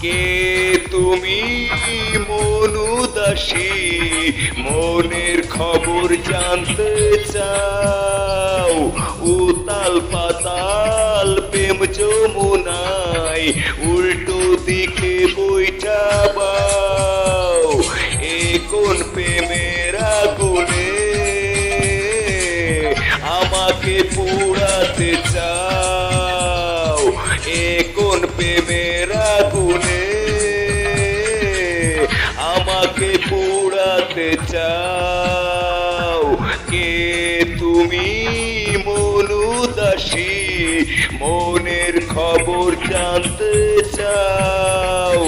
কে তুমি মনুদাসী? মনের খবর জানতে চাও? উতাল পাতাল প্রেম যমুনাই উল্টো দিকে বইটা বাও। এ কোন প্রেমের আগুনে? আমাকে পুড়াতে চাও। এ কোন প্রেমের আমাকে পুড়াতে চাও। কে তুমি মনুদাসী? মনের খবর জানতে চাও।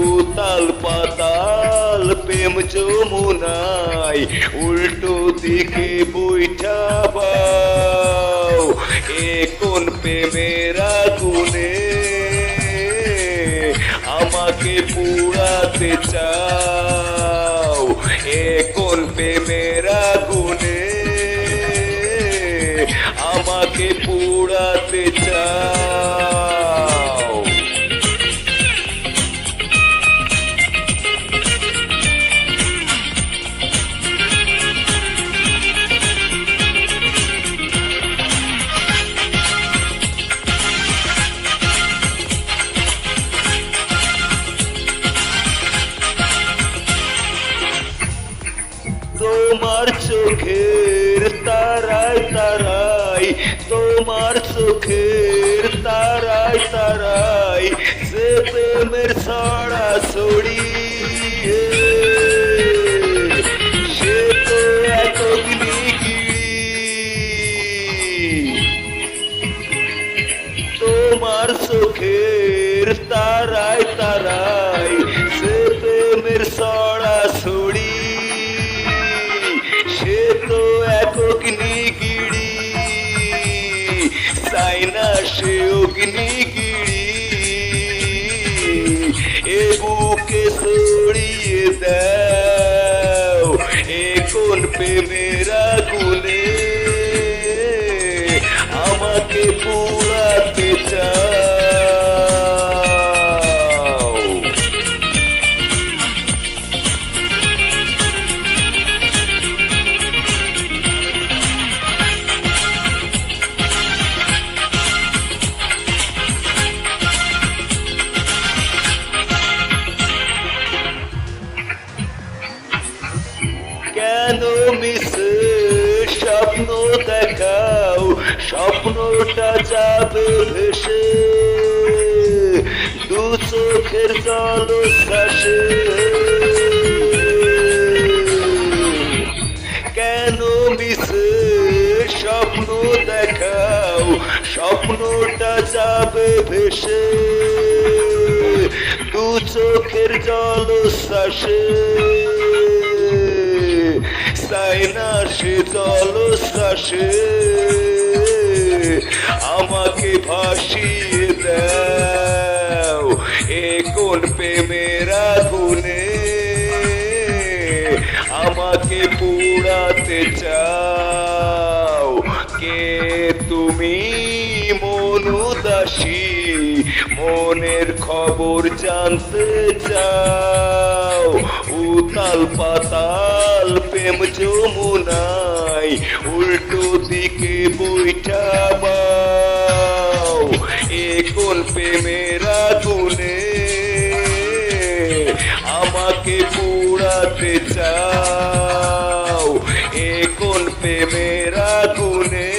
উতাল পাতাল প্রেম যমুনাই উল্টো দিকে বইটা বাও। এ কোন প্রেমের আগুনে আমাকে পুরাতে চাও। এখন প্রেমের আগুনে? আমাকে পুড়াতে তোমার চোখের তারায় তারাই সে প্রেমের ছড়া ছড়ি সে তো এত তোমার চোখের তারায় তারাই সাইনা অগ্নিগিরি এ বুকে ছড়িয়ে দাও এ কোন প্রেমের আগুনে? আমাকে পুরাতে চাও। স্বপ্নটা যাবে ভেসে, দু চোখের জল শ্বাসে কেন মিশে স্বপ্ন দেখাও? স্বপ্নটা যাবে ভেসে, দু চোখের জল শ্বাসে সাইনা সে জল শ্বাসে আমাকে ভাসিয়ে দাও। এ কোন প্রেমের আগুনে? আমাকে পুড়াতে চাও। কে তুমি? মনুদাসী, মনের খবর জানতে চাও। উতাল পাতাল প্রেম যমুনাই উল্টো দিকে বইটা বাও এ প্রেমের আগুনে আমাকে পুড়াতে চাও। এ কোন প্রেমের আগুনে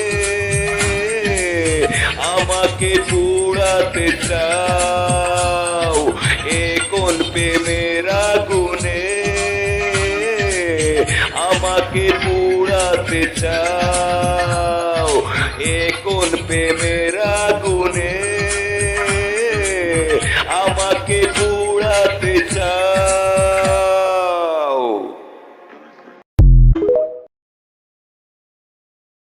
আমাকে পুড়াতে চাও। এ কোন প্রেমের আগুনে আমাকে পুড়াতে চাও? এ কোন প্রেমের আগুনে? আমাকে পুড়াতে চাও?